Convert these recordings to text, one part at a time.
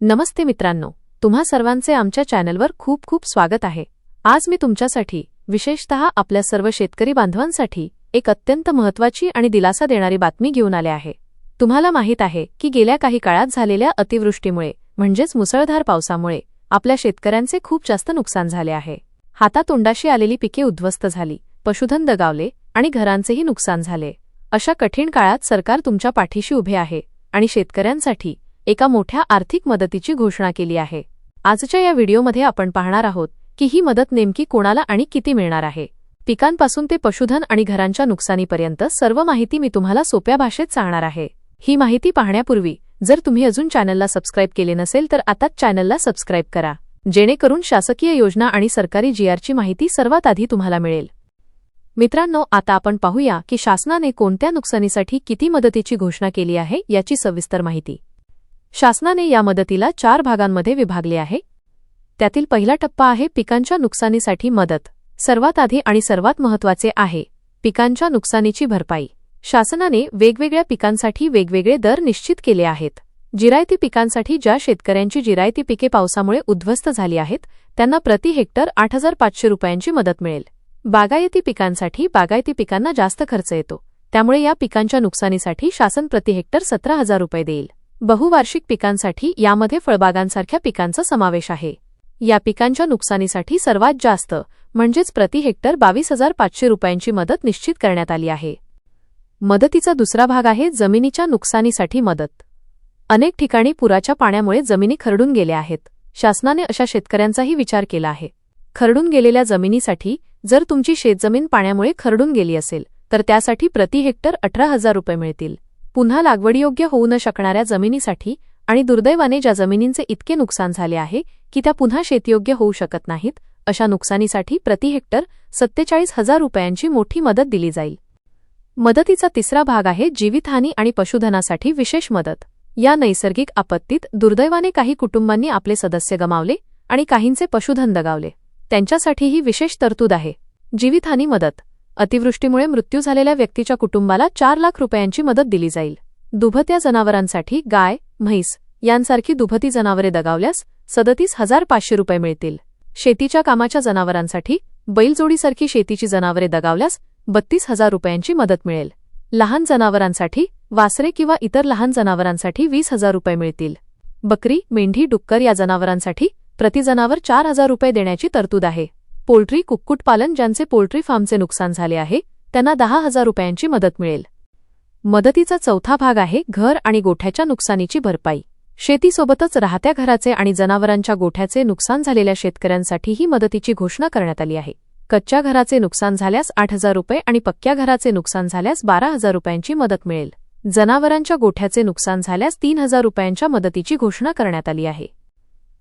नमस्ते मित्रांनो तुम्हा सर्वांचे आमच्या चॅनलवर खूप खूप स्वागत आहे. आज मी तुमच्यासाठी विशेषतः आपल्या सर्व शेतकरी बांधवांसाठी एक अत्यंत महत्त्वाची आणि दिलासा देणारी बातमी घेऊन आले आहे. तुम्हाला माहीत आहे की गेल्या काही काळात झालेल्या अतिवृष्टीमुळे म्हणजेच मुसळधार पावसामुळे आपल्या शेतकऱ्यांचे खूप जास्त नुकसान झाले आहे. हातातोंडाशी आलेली पिके उद्ध्वस्त झाली पशुधन दगावले आणि घरांचेही नुकसान झाले. अशा कठीण काळात सरकार तुमच्या पाठीशी उभे आहे आणि शेतकऱ्यांसाठी एका मोठ्या आर्थिक मदतीची घोषणा केली आहे. आजच्या या व्हिडिओमध्ये आपण पाहणार आहोत की ही मदत नेमकी कोणाला आणि किती मिळणार आहे. पिकांपासून ते पशुधन आणि घरांच्या नुकसानीपर्यंत सर्व माहिती मी तुम्हाला सोप्या भाषेत सांगणार आहे. ही माहिती पाहण्यापूर्वी जर तुम्ही अजून चॅनलला सबस्क्राईब केले नसेल तर आताच चॅनलला सबस्क्राईब करा. जेणेकरून शासकीय योजना आणि सरकारी जीआरची माहिती सर्वात आधी तुम्हाला मिळेल. मित्रांनो आता आपण पाहूया की शासनाने कोणत्या नुकसानीसाठी किती मदतीची घोषणा केली आहे याची सविस्तर माहिती. शासनाने या मदतीला चार भागांमध्ये विभागले आहे. त्यातील पहिला टप्पा आहे पिकांच्या नुकसानीसाठी मदत. सर्वात आधी आणि सर्वात महत्त्वाचे आहे पिकांच्या नुकसानीची भरपाई. शासनाने वेगवेगळ्या पिकांसाठी वेगवेगळे दर निश्चित केले आहेत. जिरायती पिकांसाठी ज्या शेतकऱ्यांची जिरायती पिके पावसामुळे उद्ध्वस्त झाली आहेत त्यांना प्रति हेक्टर आठ हजार पाचशे रुपयांची मदत मिळेल. बागायती पिकांसाठी बागायती पिकांना जास्त खर्च येतो. त्यामुळे या पिकांच्या नुकसानीसाठी शासन प्रति हेक्टर सतरा हजार रुपये देईल. बहुवार्षिक पिकांसाठी यामध्ये फळबागांसारख्या पिकांचा समावेश आहे. या पिकांच्या नुकसानीसाठी सर्वात जास्त म्हणजेच प्रति हेक्टर बावीस हजार पाचशे रुपयांची मदत निश्चित करण्यात आली आहे. मदतीचा दुसरा भाग आहे जमिनीच्या नुकसानीसाठी मदत. अनेक ठिकाणी पुराच्या पाण्यामुळे जमिनी खरडून गेल्या आहेत. शासनाने अशा शेतकऱ्यांचाही विचार केला आहे. खरडून गेलेल्या जमिनीसाठी जर तुमची शेतजमीन पाण्यामुळे खरडून गेली असेल तर त्यासाठी प्रति हेक्टर अठरा हजार रुपये मिळतील. पुन्हा लागवडीयोग्य होऊ न शकणाऱ्या जमिनीसाठी आणि दुर्दैवाने ज्या जमिनींचे इतके नुकसान झाले आहे की त्या पुन्हा शेतीयोग्य होऊ शकत नाहीत अशा नुकसानीसाठी प्रति हेक्टर सत्तेचाळीस हजार रुपयांची मोठी मदत दिली जाईल. मदतीचा तिसरा भाग आहे जीवितहानी आणि पशुधनासाठी विशेष मदत. या नैसर्गिक आपत्तीत दुर्दैवाने काही कुटुंबांनी आपले सदस्य गमावले आणि काहींचे पशुधन दगावले. त्यांच्यासाठीही विशेष तरतूद आहे. जीवितहानी मदत. अतिवृष्टीमुळे मृत्यू झालेल्या व्यक्तीच्या कुटुंबाला चार लाख रुपयांची मदत दिली जाईल. दुभत्या जनावरांसाठी गाय म्हैस यांसारखी दुभती जनावरे दगावल्यास सदतीस हजार पाचशे रुपये मिळतील. शेतीच्या कामाच्या जनावरांसाठी बैलजोडीसारखी शेतीची जनावरे दगावल्यास बत्तीस हजार रुपयांची मदत मिळेल. लहान जनावरांसाठी वासरे किंवा इतर लहान जनावरांसाठी वीस हजार रुपये मिळतील. बकरी मेंढी डुक्कर या जनावरांसाठी प्रति जनावर चार हजार रुपये देण्याची तरतूद आहे. पोल्ट्री कुक्कुटपालन ज्यांचे पोल्ट्री फार्मचे नुकसान झाले आहे त्यांना दहा हजार रुपयांची मदत मिळेल. मदतीचा चौथा भाग आहे घर आणि गोठ्याच्या नुकसानीची भरपाई. शेतीसोबतच राहत्या घराचे आणि जनावरांच्या गोठ्याचे नुकसान झालेल्या शेतकऱ्यांसाठी ही मदतीची घोषणा करण्यात आली आहे. कच्च्या घराचे नुकसान झाल्यास आठ हजार रुपये आणि पक्क्या घराचे नुकसान झाल्यास बारा हजार रुपयांची मदत मिळेल. जनावरांच्या गोठ्याचे नुकसान झाल्यास तीन हजार रुपयांच्या मदतीची घोषणा करण्यात आली आहे.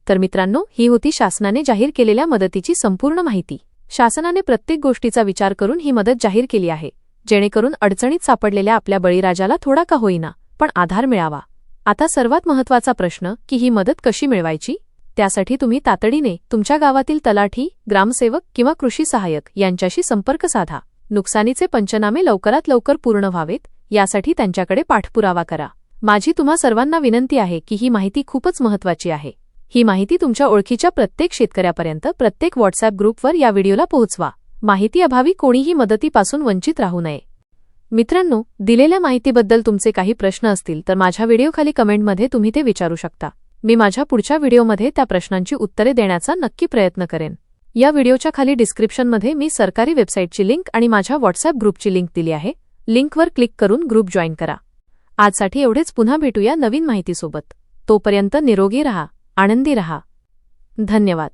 तर मित्रांनो ही होती शासनाने जाहीर केलेल्या मदतीची संपूर्ण माहिती. शासनाने प्रत्येक गोष्टीचा विचार करून ही मदत जाहीर केली आहे. जेणेकरून अडचणीत सापडलेल्या आपल्या बळीराजाला थोडा का होईना पण आधार मिळावा. आता सर्वात महत्त्वाचा प्रश्न की ही मदत कशी मिळवायची? त्यासाठी तुम्ही तातडीने तुमच्या गावातील तलाठी ग्रामसेवक किंवा कृषी सहाय्यक यांच्याशी संपर्क साधा. नुकसानीचे पंचनामे लवकरात लवकर पूर्ण व्हावेत यासाठी त्यांच्याकडे पाठपुरावा करा. माझी तुम्हा सर्वांना विनंती आहे की ही माहिती खूपच महत्त्वाची आहे. ही माहिती तुमच्या ओळखीच्या प्रत्येक शेतकऱ्यापर्यंत प्रत्येक व्हॉट्सअप ग्रुपवर या व्हिडिओला पोहोचवा. माहिती अभावी कोणीही मदतीपासून वंचित राहू नये. मित्रांनो दिलेल्या माहितीबद्दल तुमचे काही प्रश्न असतील तर माझ्या व्हिडिओखाली कमेंटमध्ये तुम्ही ते विचारू शकता. मी माझ्या पुढच्या व्हिडिओमध्ये त्या प्रश्नांची उत्तरे देण्याचा नक्की प्रयत्न करेन. या व्हिडिओच्या खाली डिस्क्रिप्शनमध्ये मी सरकारी वेबसाईटची लिंक आणि माझ्या व्हॉट्सअप ग्रुपची लिंक दिली आहे. लिंकवर क्लिक करून ग्रुप जॉईन करा. आजसाठी एवढेच. पुन्हा भेटूया नवीन माहितीसोबत. तोपर्यंत निरोगी रहा. आनंदी रहा. धन्यवाद.